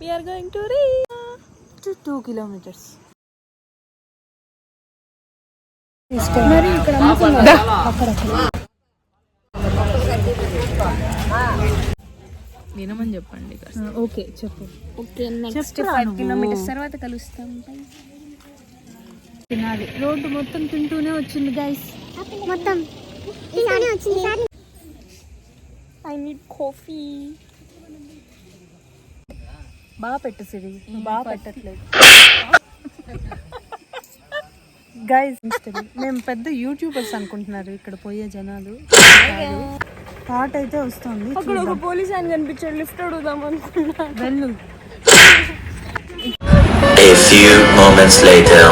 We are going to reach to two kilometers. మరి ఇక్కడ. అమ్ముతున్నారు అక్కడక్కడ వినమని చెప్పండి ఓకే చెప్పు ఓకే నెక్స్ట్ చెప్పురా ఫైవ్. కిలోమీటర్స్ తర్వాత కలుస్తాం. తినాలి. రోడ్డు మొత్తం తింటూనే వచ్చింది గైస్ మొత్తం ఈసారి వచ్చింది. నీడ్ కాఫీ బాగా పెట్టు సిరి. బాగా పెట్టట్లేదు. గైస్ మేము పెద్ద యూట్యూబర్స్ అనుకుంటున్నారు ఇక్కడ పోయే జనాలు. హాట్ అయితే వస్తుంది అక్కడ ఒక పోలీస్ ఆయన కనిపించాడు లిఫ్ట్ అడుగుదాం అనుకున్నా వెళ్ళు. A few moments later.